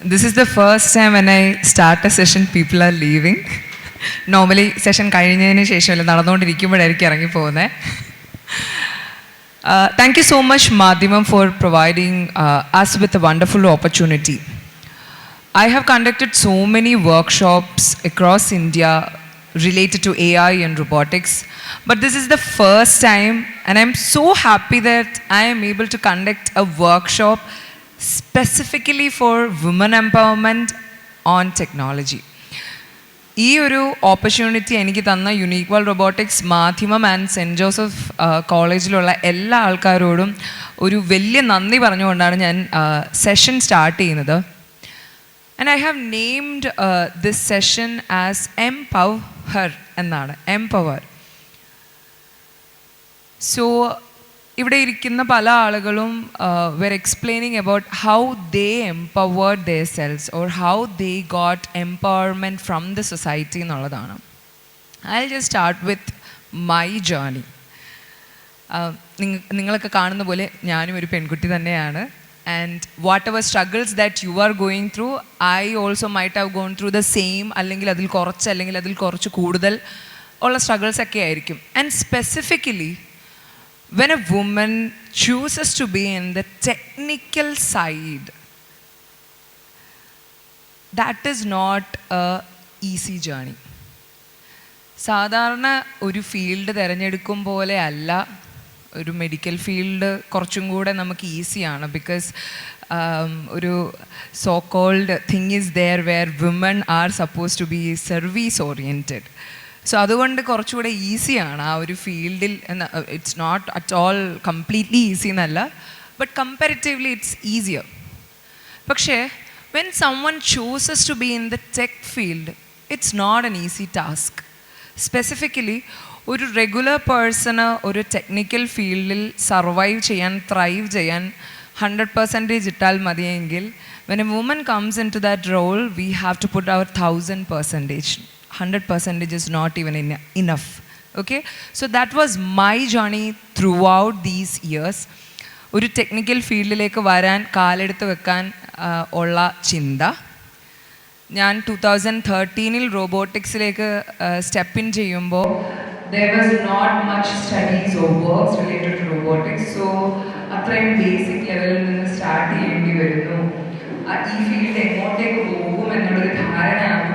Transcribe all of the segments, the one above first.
This is the first time when I start a session, people are leaving. Normally session കഴിഞ്ഞതിന് ശേഷമല്ല നടന്നുകൊണ്ടിരിക്കുമ്പോഴായിരിക്കും ഇറങ്ങി പോകുന്നത് thank you so much Madhyamam for providing us with a wonderful opportunity I have conducted so many workshops across India related to AI and robotics, but this is the first time, and I'm so happy that I am able to conduct a workshop specifically for women empowerment on technology. ഈ ഒരു opportunity എനിക്ക് തന്ന unique world robotics Madhyamam and saint Joseph കോളേജിലുള്ള എല്ലാ ആൾക്കാരോടും ഒരു വലിയ നന്ദി പറഞ്ഞുകൊണ്ടാണ് ഞാൻ സെഷൻ സ്റ്റാർട്ട് ചെയ്യുന്നത്. And I have named this session as em pow her എന്നാണ്. എം പവർ സോ ഇവിടെ ഇരിക്കുന്ന പല ആളുകളും were explaining about how they empowered themselves or how they got empowerment from the society എന്നുള്ളതാണ് I just start with my journey നിങ്ങ നിങ്ങളൊക്കെ കാണുന്ന പോലെ ഞാനും ഒരു പെൺകുട്ടി തന്നെയാണ് and whatever struggles that you are going through I also might have gone through the same അല്ലെങ്കിൽ അതിൽ കുറച്ച് അല്ലെങ്കിൽ അതിൽ കുറച്ച് കൂടുതൽ ഉള്ള സ്ട്രഗിൾസ് ഒക്കെ ആയിരിക്കും and specifically when a woman chooses to be in the technical side, that is not a easy journey. സാധാരണ ഒരു ഫീൽഡ് തിരഞ്ഞെടുക്കും പോലെ അല്ല ഒരു മെഡിക്കൽ ഫീൽഡ് കുറച്ചും കൂടെ നമുക്ക് ഈസിയാണ് ബിക്കോസ് ഒരു so called thing is there where women are suppose to be service oriented so അതുകൊണ്ട് കുറച്ചുകൂടെ ഈസിയാണ് ആ ഒരു ഫീൽഡിൽ എന്ന it's not at all completely easy എന്നല്ല ബട്ട് കമ്പാരിറ്റീവ്ലി ഇറ്റ്സ് ഈസിയർ പക്ഷേ when someone chooses to be in the tech field it's not an easy task specifically ഒരു റെഗുലർ പേഴ്സണ് ഒരു ടെക്നിക്കൽ ഫീൽഡിൽ സർവൈവ് ചെയ്യാൻ ത്രൈവ് ചെയ്യാൻ ഹൺഡ്രഡ് പെർസെന്റേജ് ഇട്ടാൽ മതിയെങ്കിൽ when a woman comes into that role we have to put our thousand percentage hundred percentage is not even in enough okay so that was my journey throughout these years ഒരു technical ഫീൽഡിലേക്ക് വരാൻ കാലെടുത്ത് വെക്കാൻ ആ, ഉള്ള ചിന്ത ഞാൻ two thousand തേർട്ടീനിൽ റോബോട്ടിക്സിലേക്ക് സ്റ്റെപ്പ് ഇൻ ചെയ്യുമ്പോൾ there was not much studies or works related to robotics so അത്രയും ബേസിക് ലെവലിൽ നിന്ന് സ്റ്റാർട്ട് ചെയ്യേണ്ടി വരുന്നു ആ, ഈ ഫീൽഡ് എങ്ങോട്ടേക്ക് പോകും എന്നുള്ളൊരു ധാരണ ആർക്കുമില്ല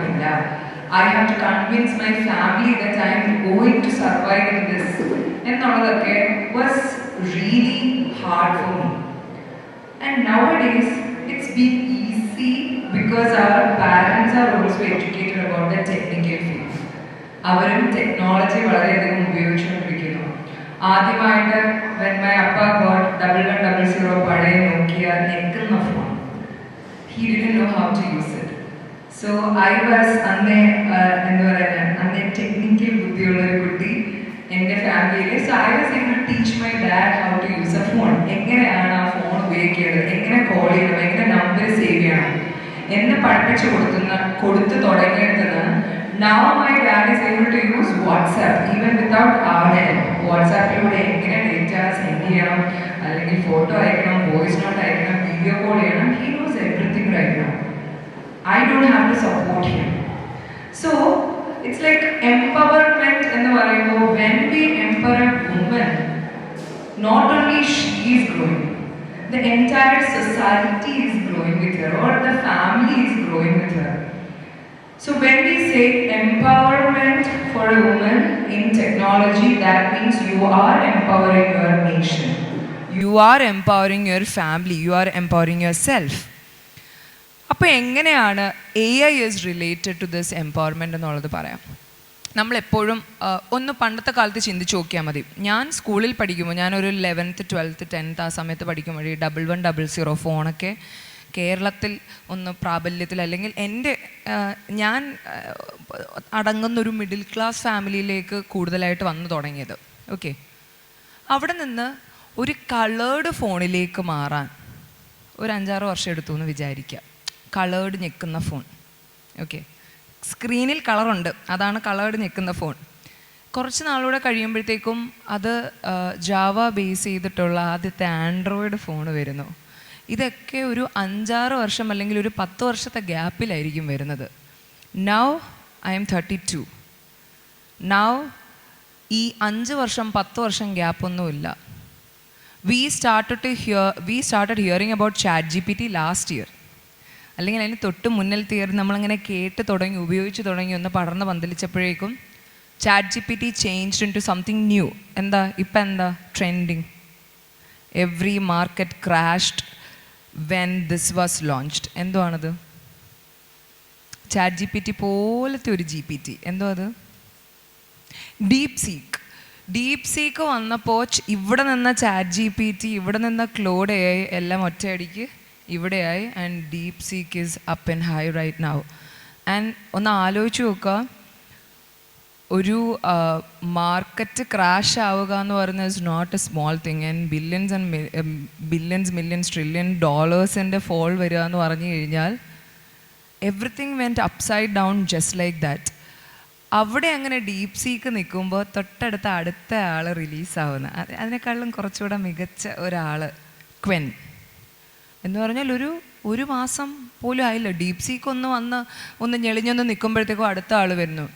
I have to convince my family that I'm going to survive in this എന്നുള്ളതൊക്കെ was really hard for me And nowadays, it's been easy because our parents are also educated about the technical field. അവരും technology വളരെയധികം ഉപയോഗിച്ചുകൊണ്ടിരിക്കുന്നു ആദ്യമായിട്ട് when my അപ്പ got double one double zero പഴയ നോക്കിയ ഞെക്കുന്ന phone he didn't know how to use it So I was അന്നേ എന്താ പറയുക അന്നേ technical ബുദ്ധിയുള്ള ഒരു കുട്ടി എന്റെ ഫാമിലിയിൽ സോ ഐ വാസ് എങ്ങനെ teach my dad how to use a phone എങ്ങനെയാണ് ആ ഫോൺ ഉപയോഗിക്കേണ്ടത്? എങ്ങനെ കോൾ ചെയ്യണം? എങ്ങനെ നമ്പർ സേവ് ചെയ്യണം? എന്നെ പഠിപ്പിച്ചു കൊടുത്തുന്ന കൊടുത്തു തുടങ്ങിയെടുത്തത് now my dad is able to use WhatsApp even without help വാട്സാപ്പിലൂടെ എങ്ങനെ ഡേറ്റ സെൻഡ് ചെയ്യണം? അല്ലെങ്കിൽ ഫോട്ടോ അയക്കണം വോയിസ് നോട്ട് അയക്കണം വീഡിയോ കോൾ ചെയ്യണം? He knows everything now I don't have to support him. So it's like empowerment എന്ന് പറയുമ്പോൾ when we empower a woman, not only she is growing, the entire society is growing with her or the family is growing with her. So when we say empowerment for a woman in technology, that means you are empowering your nation. You are empowering your family, you are empowering yourself. അപ്പോൾ എങ്ങനെയാണ് A I is related to this empowerment എന്നുള്ളത് പറയാം. നമ്മളെപ്പോഴും ഒന്ന് പണ്ടത്തെ കാലത്ത് ചിന്തിച്ച് നോക്കിയാൽ മതി. ഞാൻ സ്കൂളിൽ പഠിക്കുമ്പോൾ ഞാനൊരു ലെവൻത്ത് ട്വൽത്ത് ടെൻത്ത് ആ സമയത്ത് പഠിക്കുമ്പോൾ ഡബിൾ വൺ ഡബിൾ സീറോ ഫോണൊക്കെ കേരളത്തിൽ ഒന്ന് പ്രാബല്യത്തിൽ അല്ലെങ്കിൽ എന്റെ ഞാൻ അടങ്ങുന്നൊരു മിഡിൽ ക്ലാസ് ഫാമിലിയിലേക്ക് കൂടുതലായിട്ട് വന്നു തുടങ്ങിയത്. ഓക്കെ അവിടെ നിന്ന് ഒരു കളേർഡ് ഫോണിലേക്ക് മാറാൻ ഒരു അഞ്ചാറ് വർഷം എടുത്തു എന്ന് വിചാരിക്കുക കളേർഡ് ഞെക്കുന്ന ഫോൺ ഓക്കെ സ്ക്രീനിൽ കളറുണ്ട് അതാണ് കളേർഡ് ഞെക്കുന്ന ഫോൺ കുറച്ച് നാളൂടെ കഴിയുമ്പോഴത്തേക്കും അത് ജാവ ബേസ് ചെയ്തിട്ടുള്ള ആദ്യത്തെ ആൻഡ്രോയിഡ് ഫോൺ വരുന്നു. ഇതൊക്കെ ഒരു അഞ്ചാറ് വർഷം അല്ലെങ്കിൽ ഒരു പത്ത് വർഷത്തെ ഗ്യാപ്പിലായിരിക്കും വരുന്നത്. Now I am thirty two now ഈ അഞ്ച് വർഷം പത്ത് വർഷം ഗ്യാപ്പൊന്നുമില്ല we started to hear we started hearing about ChatGPT last year അല്ലെങ്കിൽ അതിന് തൊട്ട് മുന്നിൽ തീർന്ന് നമ്മളങ്ങനെ കേട്ട് തുടങ്ങി ഉപയോഗിച്ച് തുടങ്ങി ഒന്ന് പടർന്ന് പന്തലിച്ചപ്പോഴേക്കും ChatGPT change in to something new എന്താ? ഇപ്പം എന്താ? Trending every market crashed when this was launched എന്തോ ആണത് ചാറ്റ് ജി പി ടി പോലത്തെ ഒരു ജി പി ടി എന്തോ അത് ഡീപ് സീക്ക് ഡീപ് സീക്ക് വന്നപ്പോൾ ഇവിടെ നിന്ന ചാറ്റ് ജി പി ടി ഇവിടെ നിന്ന ക്ലോഡ് എല്ലാം ഒറ്റയടിക്ക് ഇവിടെയായി. And DeepSeek is up and high right now and ഒന്ന് ആലോചിച്ച് നോക്കുക. ഒരു മാർക്കറ്റ് ക്രാഷ് ആവുക എന്ന് പറയുന്നത് is not a small thing and billions and billions millions trillion ഡോളേഴ്സിന്റെ fall വരിക എന്ന് പറഞ്ഞു കഴിഞ്ഞാൽ everything went upside down just like that അവിടെ അങ്ങനെ ഡീപ് സീക്ക് നിൽക്കുമ്പോൾ തൊട്ടടുത്ത അടുത്ത ആൾ റിലീസാവുന്ന അത് അതിനേക്കാളും കുറച്ചുകൂടെ മികച്ച ഒരാൾ ക്വെൻ എന്ന് പറഞ്ഞാൽ ഒരു ഒരു മാസം പോലും ആയില്ല. ഡീപ് സീക്ക് ഒന്ന് വന്ന് ഒന്ന് ഞെളിഞ്ഞൊന്ന് നിൽക്കുമ്പോഴത്തേക്കും അടുത്ത ആൾ വരുന്നു.